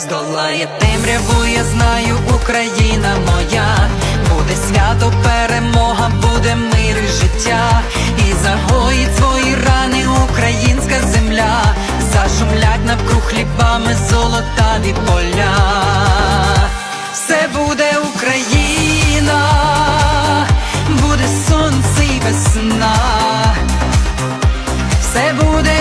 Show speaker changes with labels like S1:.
S1: здолає. Темряву, я знаю, Україна моя, буде свято, перемога, буде мир і життя, і загоїть свої рани, українська земля, зашумлять навкруг хлібами золотаві поля. Все буде Україна, буде сонце і весна, все буде.